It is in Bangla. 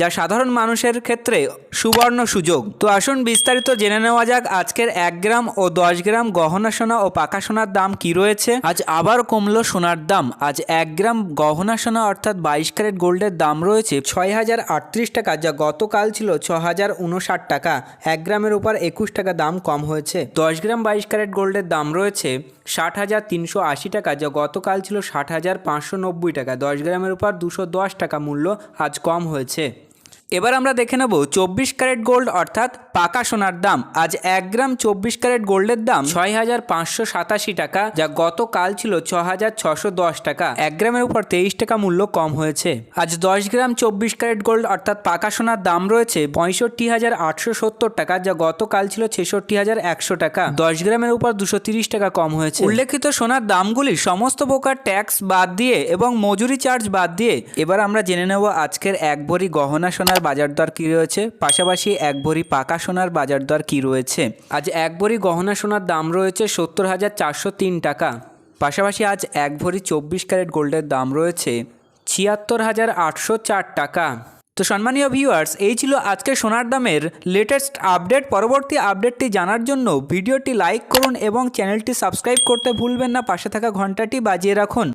যা সাধারণ মানুষের ক্ষেত্রে সুবর্ণ সুযোগ। তো আসুন বিস্তারিত জেনে নেওয়া যাক আজকের এক গ্রাম ও দশ গ্রাম গহনা সোনা ও পাকা সোনার দাম কি রয়েছে। আজ আবার কমলো সোনার দাম। আজ এক গ্রাম গহনা সোনা অর্থাৎ বাইশ ক্যারেট গোল্ডের দাম রয়েছে ছয় হাজার আটত্রিশ টাকা, যা গতকাল ছিল ছ হাজার উনষাট টাকা। এক গ্রামের উপর একুশ টাকা দাম কম হয়েছে। দশ গ্রাম বাইশ ক্যারেট গোল্ডের দাম রয়েছে ষাট হাজার তিনশো আশি টাকা, যা গতকাল ছিল ষাট হাজার পাঁচশো নব্বই টাকা। দশ গ্রামের উপর দুশো দশ টাকা মূল্য আজ কম হয়েছে। এবার আমরা দেখে নেব চব্বিশ ক্যারেট গোল্ড অর্থাৎ পাকা সোনার দাম আজ এক গ্রাম চব্বিশ ক্যারেট গোল্ডের দাম ছয় হাজার পাঁচশো সাতাশি টাকা যা গতকাল ছিল ছ হাজার ছশো দশ টাকা। এক গ্রামের উপর তেইশ টাকা মূল্য কম হয়েছে। আজ দশ গ্রাম চব্বিশ ক্যারেট গোল্ড অর্থাৎ পাকা সোনার দাম রয়েছে পঁয়ষট্টি হাজার আটশো সত্তর টাকা যা গতকাল ছিল ছেষট্টি হাজার একশো টাকা। দশ গ্রামের উপর দুশো তিরিশ টাকা কম হয়েছে। উল্লেখিত সোনার দামগুলি সমস্ত প্রকার ট্যাক্স বাদ দিয়ে এবং মজুরি চার্জ বাদ দিয়ে এবার আমরা জেনে নেব আজকের এক ভরি গহনা সোনার বাজার দর কী রয়েছে। পাশাপাশি এক ভরি পাকা সোনার বাজার দর কী রয়েছে? আজ এক ভরি গহনা সোনার দাম রয়েছে সত্তর হাজার চারশো তিন টাকা। পাশাপাশি আজ এক ভরি চব্বিশ ক্যারেট গোল্ডের দাম রয়েছে ছিয়াত্তর হাজার আটশো চার টাকা। তো সম্মানীয় ভিউয়ার্স এই ছিল আজকে সোনার দামের লেটেস্ট আপডেট পরবর্তী আপডেটটি জানার জন্য ভিডিওটি লাইক করুন এবং চ্যানেলটি সাবস্ক্রাইব করতে ভুলবেন না। পাশে থাকা ঘন্টাটি বাজিয়ে রাখুন।